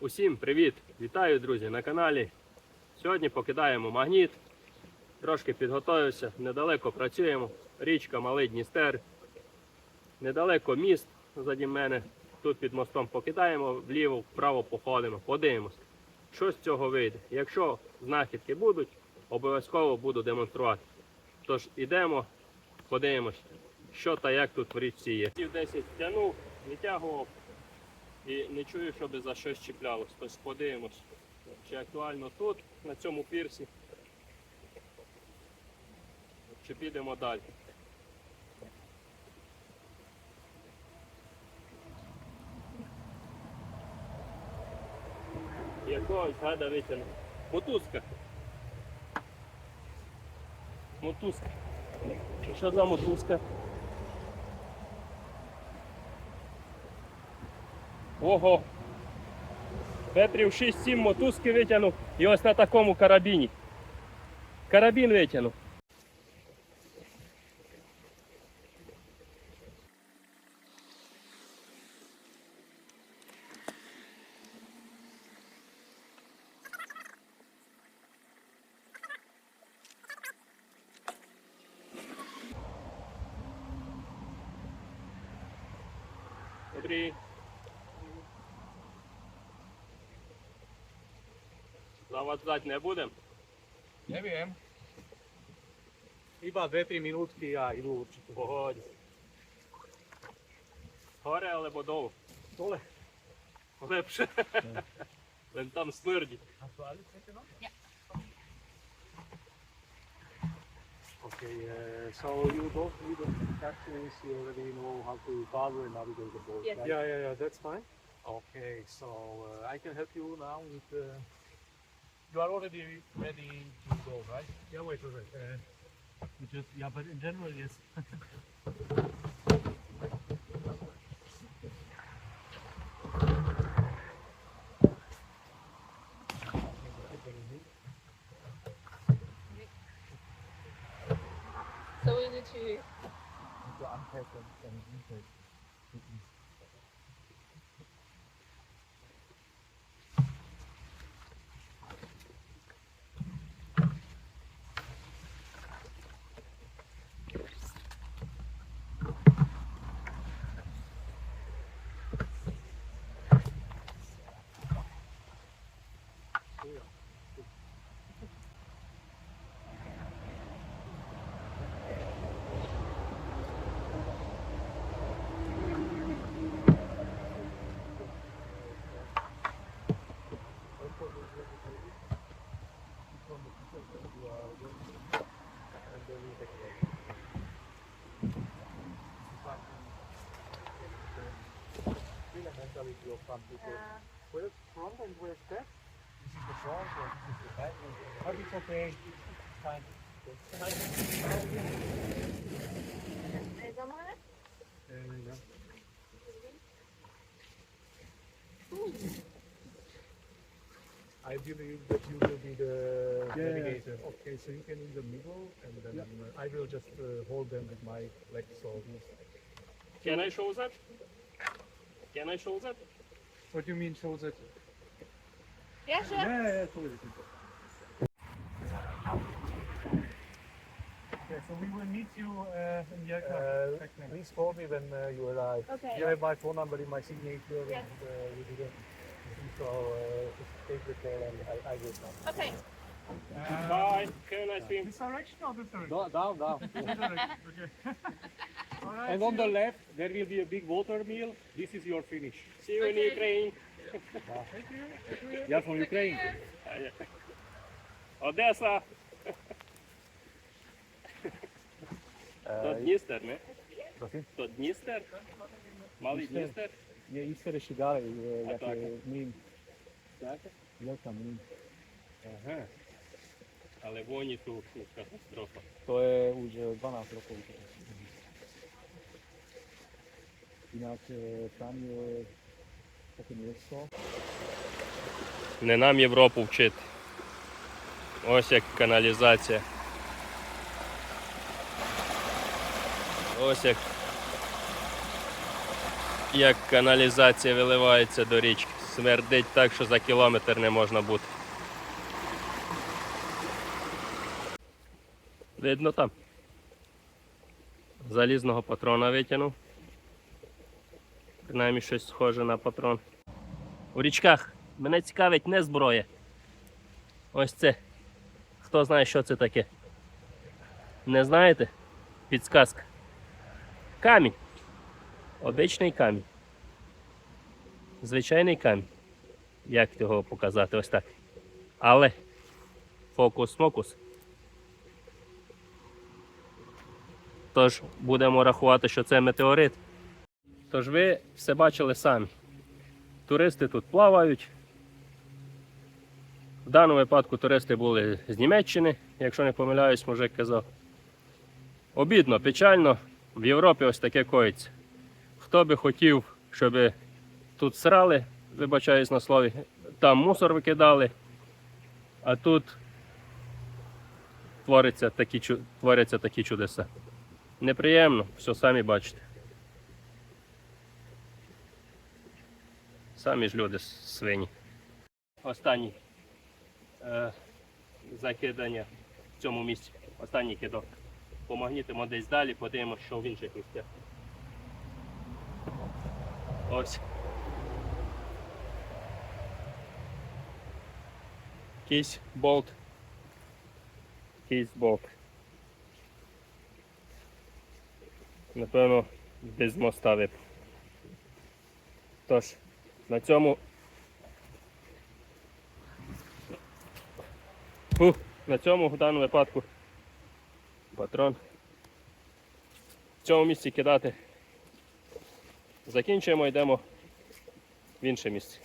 Усім привіт! Вітаю, друзі, на каналі. Сьогодні покидаємо магніт. Трошки підготовився, недалеко працюємо. Річка Малий Дністер. Недалеко міст заді мене. Тут під мостом покидаємо, вліво, вправо походимо, подивимось, що з цього вийде. Якщо знахідки будуть, обов'язково буду демонструвати. Тож ідемо, подивимось, що та як тут в річці є. 10 тянув, витягував і не чую, щоб за щось чіплялось. Тож подивимось, чи актуально тут, на цьому пірсі, чи підемо далі. Якогось гада витягнув. Мотузка. Мотузка. Що за мотузка? Ого! Метрів 6-7 мотузки витягнув і ось на такому карабіні. Карабін витягнув. Zavadzať nebudem. Neviem. Iba 2-3 minútky a idú určite. Pohoď. Hore alebo dolu? Dole. Lepšie. Len tam smrdí. A toalu chcete vám? Ja. Okay, uh, so you both need the factories, you already know how to paddle and navigate the boat, yes. right? Yeah, yeah, yeah, that's fine. Okay, so uh, I can help you now with uh, You are already ready to go, right? Yeah, wait, wait, wait. Uh, You just, yeah, but in general, yes. So we need to to unpack and, and intake. Some. Where's front and where's back? This is the front and this is the back. But it's okay. It's fine. ne zaman? Yeah. I believe that you will be the Yeah, yeah, yeah. navigator. Okay, so you can in the middle, and then uh, I will just uh, hold them with my legs. So Can I show that? Can I show that? What do you mean show that? Yeah, sure. Yeah, yeah, yeah, totally. okay, so we will meet you uh, in the aircraft. please call me when uh, you arrive. Okay. You have my phone number in my signature, Yes. and uh, you didn't. So uh, just take the call, and I, I will come. Okay. Bye. Have a nice swim. This direction or this direction? No, down, down. Alright, and on the left, there will be a big water mill. This is your finish. See you in Okay. Ukraine. You are from Ukraine. Одеса. То Uh, Дністер, не? Prosím? То Дністер? Малий Дністер. Дністер? Je Easter ještě dále, je, A jak tak. je mlín. Так. Je tam mlín. Ага. Але воні тут катастрофа. To je už eh, 12 rokov. Jinak eh, tam je také miesto. Не нам Європу вчити. Ось як каналізація. Ось як, як каналізація виливається до річки. Смердить так, що за кілометр не можна бути. Видно там. Залізного патрона витягнув. Принаймні щось схоже на патрон. У річках мене цікавить не зброя. Ось це. Хто знає, що це таке? Не знаєте? Підсказка. Камінь. Обичний камінь. Звичайний камінь. Як його показати? Ось так. Але фокус-мокус. Тож будемо рахувати, що це метеорит. Тож ви все бачили самі. Туристи тут плавають. В даному випадку туристи були з Німеччини, якщо не помиляюсь, мужик казав. Обідно, печально, в Європі ось таке коїться. Хто би хотів, щоб тут срали, вибачаюсь на слові, там мусор викидали, а тут творяться такі, творяться такі чудеса. Неприємно, все самі бачите. Самі ж люди свині. Останній е, закидання в цьому місці. Останній кидок. Помагнітимо десь далі, подивимося, що в інших місцях. Ось. Якийсь болт. Якийсь болт. Напевно, без моста випав. Тож, на цьому. Фу, на цьому в даному випадку патрон. В цьому місці кидати. Закінчуємо, йдемо в інше місце.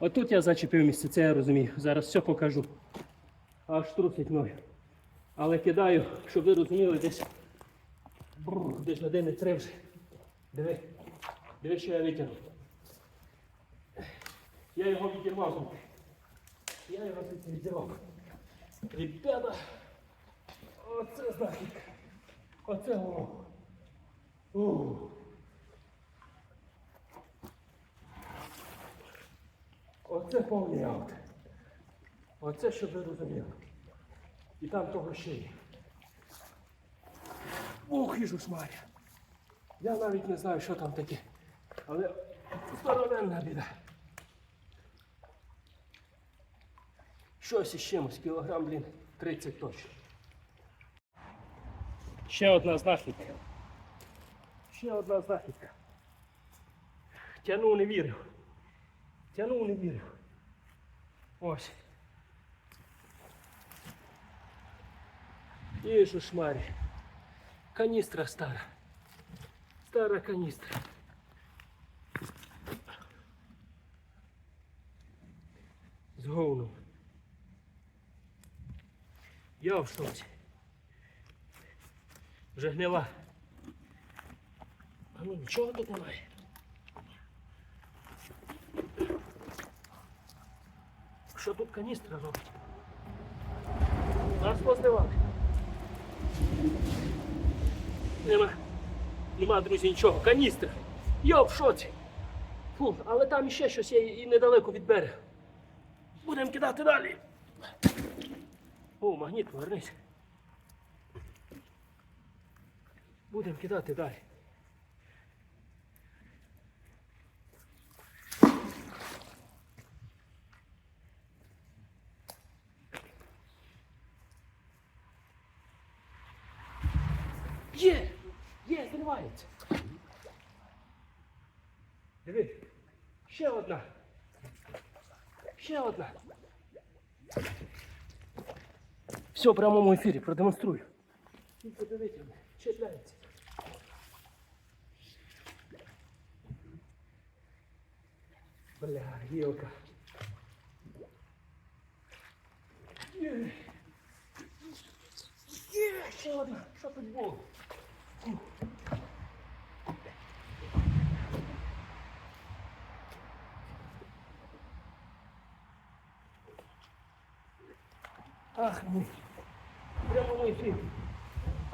Отут я зачепив місце, це я розумію. Зараз все покажу. Аж трусить ноги. Але кидаю, щоб ви розуміли, десь. Бррр, десь години три вже. Диви. Диви, що я витягнув. Я його відірвав. Я його відірвав. Ребята, оце знахідка. Оце воно. Оце повний аут. Оце, щоб ви розуміли. І там того ще є. Ух, їжу шмаря. Я навіть не знаю, що там таке. Але здоровенна біда. Щось із чимось, кілограм, блін, 30 точно. Ще одна знахідка. Ще одна знахідка. Тянув не вірив. Тянув не вірив. Ось. Їжу шмарі. Каністра стара. Стара каністра. З говном. Я в шоці. Вже гнила. А ну нічого тут немає. Що тут каністра робить? Нас позливали. Нема. Нема, друзі, нічого. Каністра. Я в шоці. Фу, але там іще щось є і недалеко від берега. Будемо кидати далі. О, магніт, повернись. Будемо кидати далі. відкривається. Диви. Ще одна. Ще одна. Все, в прямому ефірі продемонструю. І подивіться, чіпляється. Бля, гілка. Є. Є, ще одна. Що тут було?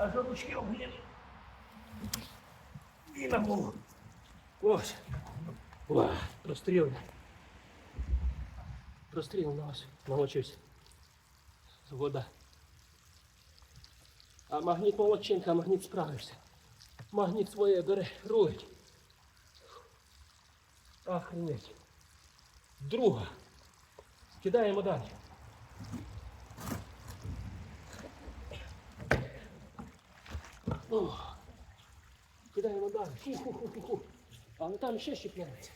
А жопочки обліли. І на. Ось. Ва, розстріляно. Розстріляно ось. Намочився. Вода. А магніт молодчинка, а магніт справився. Магніт своє бере, рулить. Охренеть. Друга. Кидаємо далі. О, кидаємо далі. Фу-ху-ху-ху. Але там ще щепляється.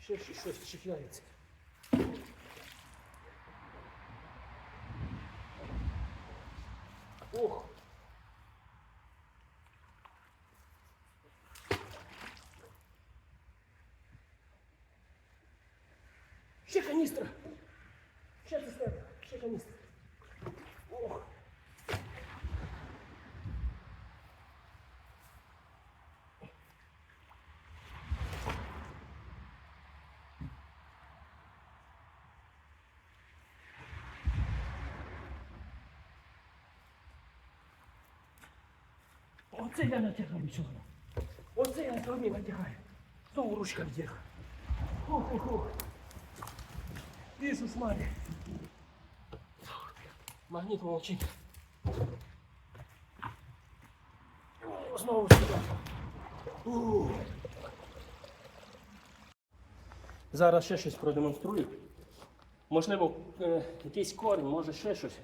Ще щось щепляється. Ох. Ще каністра. Ще цистерна. Ще каністра. Ох. Оце я натягаю сьогодні. Оце я сьогодні натягаю. Знову ручка. Ху-ху-ху. Ісус Марія. Магніт молчить. Знову сюди. У. Зараз ще щось продемонструю. Можливо, е, якийсь корінь, може ще щось.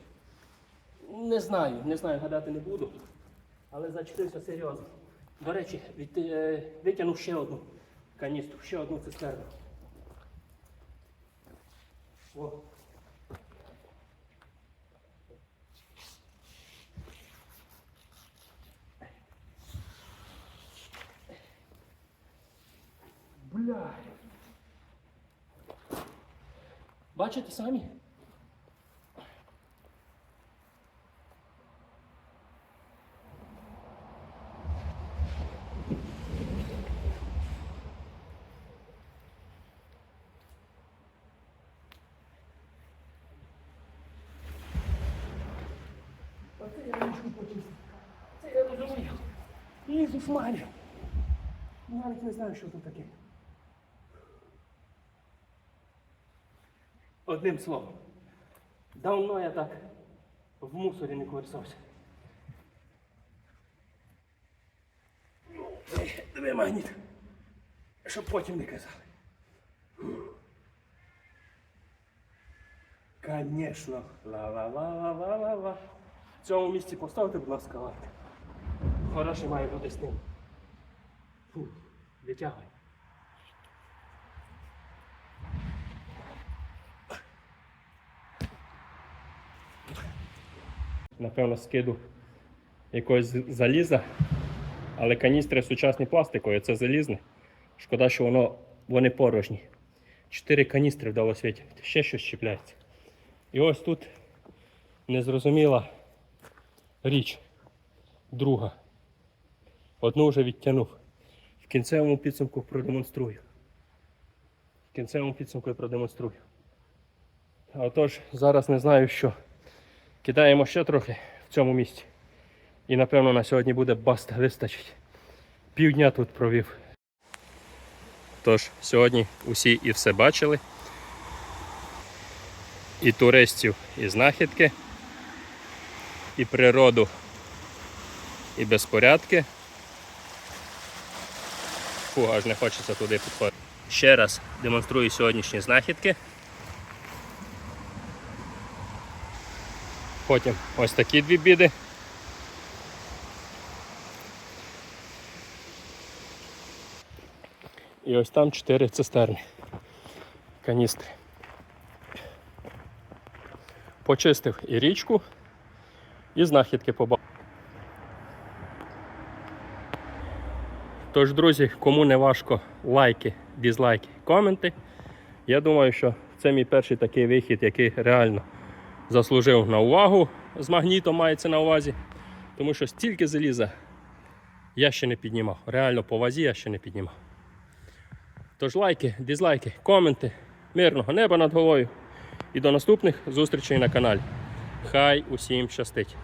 Не знаю, не знаю, гадати не буду. Але зачепився серйозно. До речі, від, е, витягнув ще одну каністру, ще одну цистерну. О. Бля. Бачите самі? Я ручку почистив. Це я розумію. Ісус Марія. Навіть не знаю, що тут таке. Одним словом. Давно я так в мусорі не. Ей, Диви магніт. Щоб потім не казали. Конечно. Ла-ла-ла-ла-ла-ла. В цьому місці поставте, будь ласка, лайк. Хороший має бути з ним. Фу, витягуй. Напевно, скиду якогось заліза, але каністри сучасні пластикові, це залізне. Шкода, що воно, вони порожні. Чотири каністри вдалося витягнути, ще щось чіпляється. І ось тут незрозуміла річ. Друга. Одну вже відтягнув. В кінцевому підсумку продемонструю. В кінцевому підсумку я продемонструю. Отож, зараз не знаю що. Кидаємо ще трохи в цьому місці. І напевно на сьогодні буде баста вистачить. Півдня тут провів. Тож, сьогодні усі і все бачили. І туристів, і знахідки, і природу, і безпорядки. Фу, аж не хочеться туди підходити. Ще раз демонструю сьогоднішні знахідки. Потім ось такі дві біди. І ось там чотири цистерни. Каністри. Почистив і річку, і знахідки побачив. Тож, друзі, кому не важко, лайки, дізлайки, коменти. Я думаю, що це мій перший такий вихід, який реально заслужив на увагу з магнітом мається на увазі. Тому що стільки заліза я ще не піднімав. Реально по вазі я ще не піднімав. Тож лайки, дізлайки, коменти, мирного неба над головою. І до наступних зустрічей на каналі. Хай усім щастить!